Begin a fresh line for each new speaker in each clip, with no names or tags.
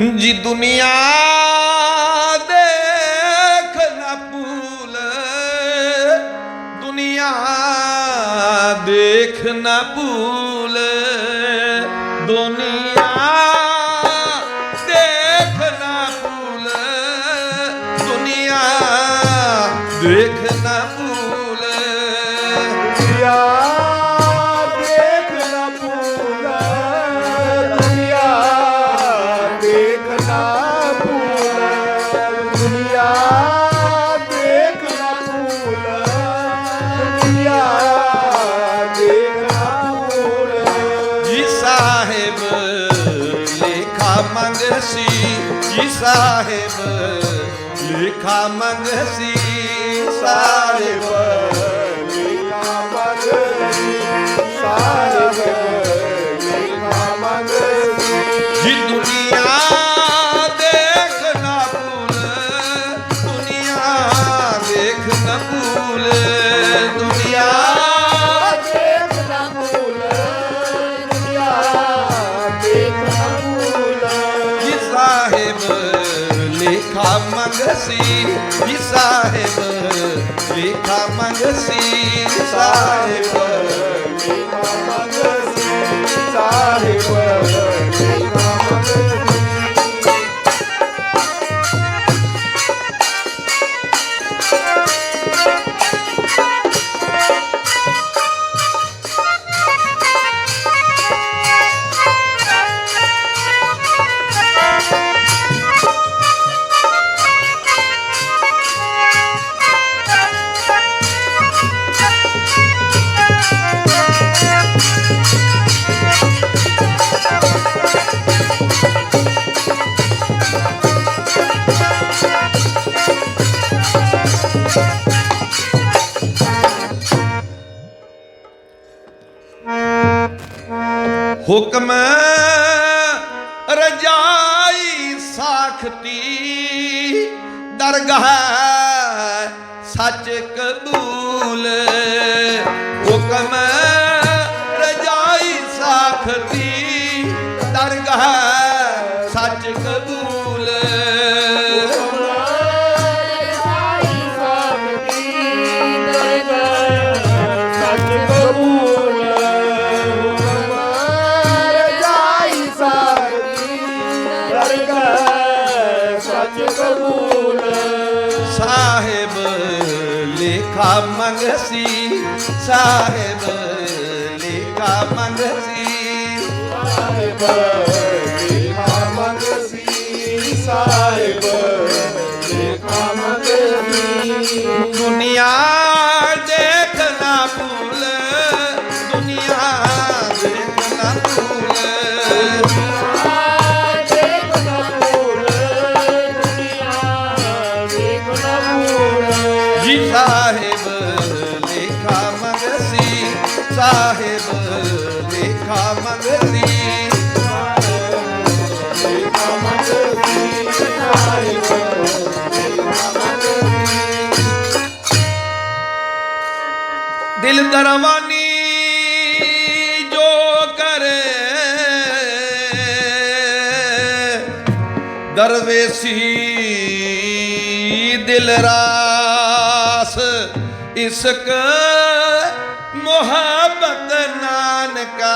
ਜੀ ਦੁਨੀਆ ਦੇਖ ਨਾ ਭੂਲ। ਦੁਨੀਆ ਦੇਖ ਨਾ ਭੂਲ। ਜੀ ਸਾਹਿਬ, ਲਿਖਾ ਮੰਗਸੀ ਸਾਹਿਬ। ਲੇਖਾ
ਮੰਗਦੀ ਸਾਹਿਬ, ਲੇਖਾ ਮੰਗਦੀ
ਜੀ ਦੁਨੀਆ ਦੇਖਣਾ ਭੂਲ, ਦੁਨੀਆ ਦੇਖਣਾ ਭੂਲ। साहेब लेखा मंगसी जी साहेब
लेखा मंगसी साहेब लेखा मंगसी
ਹੁਕਮ ਰਜਾਈ ਸਾਖਤੀ। ਦਰਗਾਹ ਸੱਚ ਕਬੂਲ। ਹੁਕਮ ਰਜਾਈ ਸਾਖਤੀ। ਸੱਚ ਕਬੂਲ। ਸਾਹਿਬ ਲੇਖਾ ਮੰਗਸੀ। ਸਾਹਿਬ ਲੇਖਾ ਮੰਗਸੀ।
ਸਾਹਿਬ ਲੇਖਾ ਮੰਗਸੀ। ਸਾਹਿਬ ਲੇਖਾ ਮੰਗਸੀ।
ਦੁਨੀਆ
ਭੁੱਖਾ ਮੰਗਦੀ
ਦਿਲ ਦਰਵਾਨੀ ਜੋ ਕਰੇ ਦਰਵੇਸੀ ਦਿਲ ਰਾਸ ਇਸਕ
मोहबत
नानका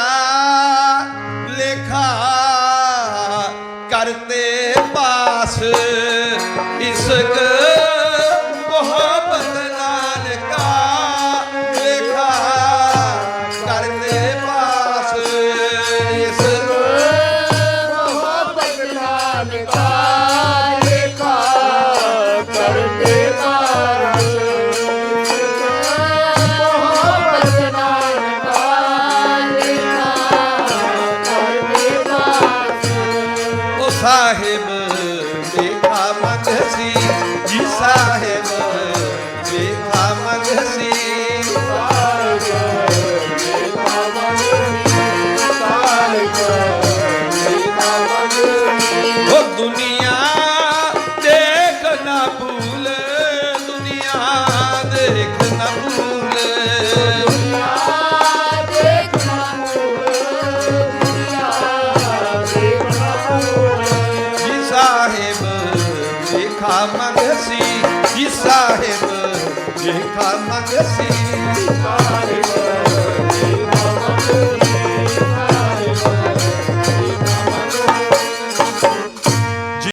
ਸਾਹਿਬ ਵੇਖਾ ਮੰਗਸੀ। ਜੀ ਸਾਹਿਬ ਵੇਖਾ ਮੰਗਸੀ। amaneci de Sarremã, de Camaneci, de Sarremã, de
Camaneci.